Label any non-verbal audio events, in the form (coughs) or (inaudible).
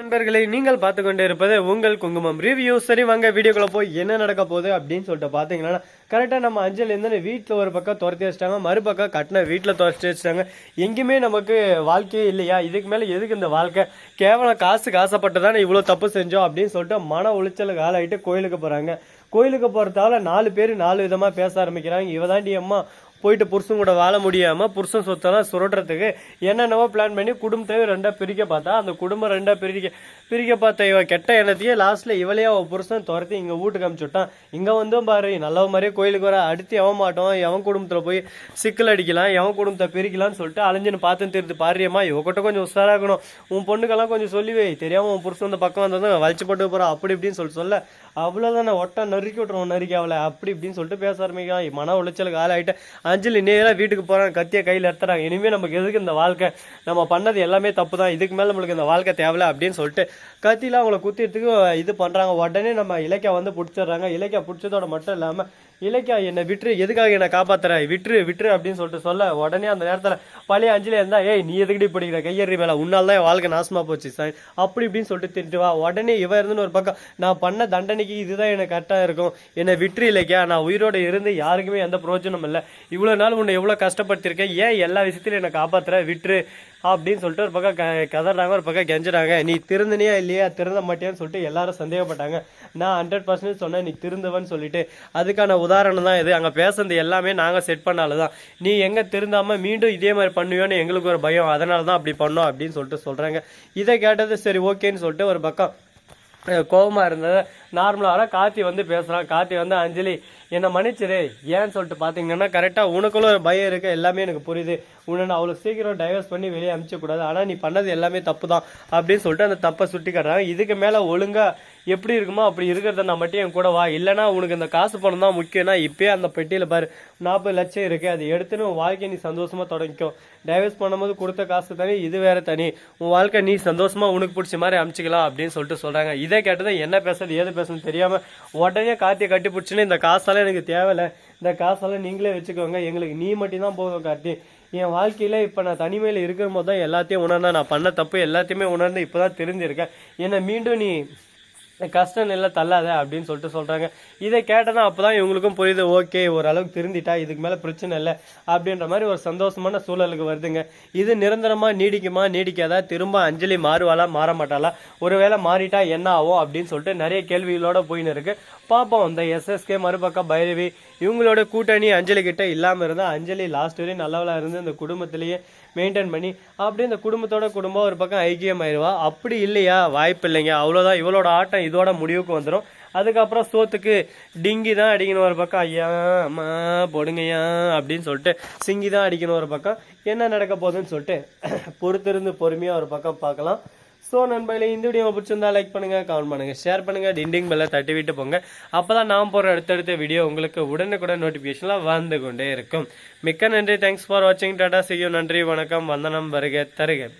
நண்பர்களை நீங்கள் பார்த்து கொண்டே இருப்பது உங்கள் குங்குமம் ரிவ்யூ சரி வாங்க வீடியோக்குள்ள போய் என்ன நடக்க போகுது அப்படின்னு சொல்லிட்டு பார்த்தீங்கன்னா கரெக்டாக நம்ம அஞ்சல் இருந்து வீட்டில் ஒரு பக்கம் துரத்தி வச்சிட்டாங்க மறுபக்கம் கட்டின வீட்டில் துரத்தி வச்சிட்டாங்க. எங்கேயுமே நமக்கு வாழ்க்கையே இல்லையா? இதுக்கு மேலே எதுக்கு இந்த வாழ்க்கை? கேவலம் காசுக்கு ஆசைப்பட்டு தானே இவ்வளோ தப்பு செஞ்சோம் அப்படின்னு சொல்லிட்டு மன உளைச்சலுக்கு ஆளாயிட்டு கோயிலுக்கு போகிறாங்க கோயிலுக்கு போகிறதால நாலு பேர் நாலு விதமாக பேச ஆரம்பிக்கிறாங்க. இவ தாண்டி அம்மா போயிட்டு புருஷன் கூட வாழ முடியாமல் புருஷன் சொத்தெல்லாம் சுரட்டுறதுக்கு என்னென்னவோ பிளான் பண்ணி குடும்பத்தையே ரெண்டாக பிரிக்க பார்த்தா அந்த குடும்பம் ரெண்டாக பிரிக்க பிரிக்க பார்த்த இவ கெட்ட எண்ணத்தையே லாஸ்ட்டில் இவளையே அவன் புருஷன் துரத்தி இங்கே வீட்டுக்கு அனுப்பிச்சுட்டான் இங்கே வந்தும் பாரு நல்ல மாதிரியே கோயிலுக்கு வர அடுத்து எவன் மாட்டோம் எவன் குடும்பத்தில் போய் சிக்கல் அடிக்கலாம் எவன் குடும்பத்தை பிரிக்கலாம்னு சொல்லிட்டு அலைஞ்சுன்னு பார்த்து தெரிஞ்சு பாரியம்மா இவகிட்ட கொஞ்சம் உஷாராகணும் உன் பொண்ணுக்கெல்லாம் கொஞ்சம் சொல்லிவே தெரியாமல் உன் புருஷன் இந்த பக்கம் வந்ததும் வலிச்சு போட்டு போகிறா அப்படி இப்படின்னு சொல்லிட்டு சொல்ல. அவ்வளோதானே ஒட்டை நறுக்கி விட்டுருவோம் நறுக்கி அவளை. அப்படி இப்படின்னு சொல்லிட்டு பேச ஆரம்பிக்கலாம் மன உளைச்சலுக்கு ஆளாயிட்டு அஞ்சலி நேராக வீட்டுக்கு போகிறாங்க கத்தியை கையில் எடுத்துறாங்க. இனிமேல் நமக்கு எதுக்கு இந்த வாழ்க்கை? நம்ம பண்ணது எல்லாமே தப்பு தான் இதுக்கு மேலே நம்மளுக்கு இந்த வாழ்க்கை தேவையில்ல அப்படின்னு சொல்லிட்டு கத்தியில் அவங்கள குத்திறதுக்கு இது பண்ணுறாங்க உடனே நம்ம இலக்கியா வந்து பிடிச்சிடுறாங்க. இலக்கியா பிடிச்சதோட மட்டும் இல்லாமல் இலக்கியா என்னை விட்டுரு எதுக்காக என்னை காப்பாத்துற? விட்டுரு விட்டுரு அப்படின்னு சொல்லிட்டு சொல்ல உடனே அந்த நேரத்தில் பழைய அஞ்சலி இருந்தா ஏய் நீ எதுக்கடி பிடிக்கிற? கையறி மேலே. உன்னால் தான் என் வாழ்க்கை நாசமாக போச்சு சார். அப்படி இப்படின்னு சொல்லிட்டு திட்டு வா. உடனே இவ இருந்துன்னு ஒரு பக்கம் நான் பண்ண தண்டனைக்கு இதுதான் எனக்கு கரெக்டாக இருக்கும். என்னை விட்டுரு இலக்கியா. நான் உயிரோட இருந்து யாருக்குமே எந்த பிரயோஜனம் இல்லை. இவ்வளோ நாள் உன்னை எவ்வளோ கஷ்டப்படுத்திருக்கேன் ஏன் எல்லா விஷயத்திலும் என்னை காப்பாத்துற? விட்டுரு அப்படின்னு சொல்லிட்டு ஒரு பக்கம் க கதறாங்க ஒரு பக்கம் கெஞ்சுறாங்க. நீ திருந்தனியா இல்லையா? திருந்த மாட்டியான்னு சொல்லிட்டு எல்லாரும் சந்தேகப்பட்டாங்க. நான் ஹண்ட்ரட் பர்சன்டேஜ் சொன்னேன் நீ திருந்தவன்னு சொல்லிட்டு. அதுக்கான உதாரணம் தான் இது. அங்கே பேசுனது எல்லாமே நாங்கள் செட் பண்ணால தான். நீ எங்கே திருந்தாமல் மீண்டும் இதே மாதிரி பண்ணுவியோன்னு எங்களுக்கு ஒரு பயம். அதனால தான் அப்படி பண்ணோம் அப்படின்னு சொல்லிட்டு சொல்கிறாங்க இதை கேட்டது சரி ஓகேன்னு சொல்லிட்டு ஒரு பக்கம் கோபமாக இருந்தது. நார்மலாக கார்த்தி வந்து பேசுகிறான் கார்த்தி வந்து அஞ்சலி என்னை மன்னிச்சிரு ஏன்னு சொல்லிட்டு பார்த்தீங்கன்னா கரெக்டாக உனக்குள்ள ஒரு பயம் இருக்குது எல்லாமே எனக்கு புரியுது. உன்னை நான் அவ்வளோ சீக்கிரம் டைவர்ஸ் பண்ணி வெளியே அனுப்பிச்சக்கூடாது ஆனால் நீ பண்ணது எல்லாமே தப்பு தான் அப்படின்னு சொல்லிட்டு அந்த தப்பை சுட்டி காட்டுறாங்க இதுக்கு மேலே ஒழுங்காக எப்படி இருக்குமோ அப்படி இருக்கிறத நான் மட்டும் என் கூட வா. இல்லைனா உனக்கு இந்த காசு பணம் தான் முக்கியம்னா இப்பயே அந்த பெட்டியில் பாரு. நாற்பது லட்சம் இருக்குது அது எடுத்துன்னு உன் வாழ்க்கையை நீ சந்தோஷமாக தொடங்கிக்கும் டைவர்ஸ் பண்ணும்போது கொடுத்த காசு தனி இது வேறு தனி. உன் வாழ்க்கை நீ சந்தோஷமாக உனக்கு பிடிச்ச மாதிரி அமைச்சிக்கலாம் அப்படின்னு சொல்லிட்டு சொல்கிறாங்க இதை கேட்டதை என்ன பேசுறது ஏது பேசுறது தெரியாம உடனே கார்த்தியை கட்டி பிடிச்சுன்னு இந்த காசெல்லாம் எனக்கு தேவையில்ல. இந்த காசெல்லாம் நீங்களே வச்சுக்கோங்க. எங்களுக்கு நீ மட்டும் தான் போதும் கார்த்தி. என் வாழ்க்கையில இப்போ நான் தனிமையில் இருக்கும் போது தான் எல்லாத்தையும் உணர்ந்தேன். நான் பண்ண தப்பு எல்லாத்தையுமே உணர்ந்து இப்போ தான் தெரிஞ்சிருக்கேன். என்னை மீண்டும் நீ கஷ்டம் இல்லை தள்ளாத அப்படின்னு சொல்லிட்டு சொல்கிறாங்க இதை கேட்டனா அப்போ தான் இவங்களுக்கும் புரியுது ஓகே ஓரளவுக்கு திருந்திட்டா இதுக்கு மேலே பிரச்சனை இல்லை அப்படின்ற மாதிரி ஒரு சந்தோஷமான சூழலுக்கு வருதுங்க. இது நிரந்தரமாக நீடிக்குமா நீடிக்காதா திரும்ப அஞ்சலி மாறுவாளா மாற மாட்டாளா ஒருவேளை மாறிட்டா என்ன ஆகும் அப்படின்னு சொல்லிட்டு நிறைய கேள்விகளோட போயின்னு இருக்கு. பார்ப்போம் இந்த எஸ்எஸ்கே மறுபக்கம் பைரவி இவங்களோட கூட்டணி அஞ்சலி கிட்ட இல்லாமல் இருந்தால் அஞ்சலி லாஸ்ட் வரையும் நல்லவளாக இருந்து இந்த குடும்பத்திலேயே மெயின்டைன் பண்ணி அப்படியே இந்த குடும்பத்தோட குடும்பம் ஒரு பக்கம் ஐக்கியம் ஆயிடுவா அப்படி இல்லையா? வாய்ப்பு இல்லைங்க அவ்வளோதான் இவளோட ஆட்டம் இதோட முடிவுக்கு வந்துடும் அதுக்கப்புறம் சோத்துக்கு டிங்கி தான் அடிக்கணும் ஒரு பக்கம். ஐயா அம்மா போடுங்கய்யா அப்படின்னு சொல்லிட்டு சிங்கி தான் அடிக்கணும் ஒரு பக்கம். என்ன நடக்க போகுதுன்னு சொல்லிட்டு (coughs) பொறுத்திருந்து பொறுமையாக ஒரு பக்கம் பார்க்கலாம். ஸோ நண்பர்களே இந்த வீடியோ பிடிச்சிருந்தா லைக் பண்ணுங்கள் கமெண்ட் பண்ணுங்கள் ஷேர் பண்ணுங்கள் டிண்டிங் பெல்ல தட்டி விட்டு போங்க. அப்போ தான் நான் போகிற அடுத்தடுத்த வீடியோ உங்களுக்கு உடனுக்குடன் நோட்டிஃபிகேஷன்லாம் வந்து கொண்டே இருக்கும். மிக்க நன்றி. தேங்க்ஸ் ஃபார் வாட்சிங் டாடா செய்யும் நன்றி வணக்கம். வந்தனம் வருக தருக.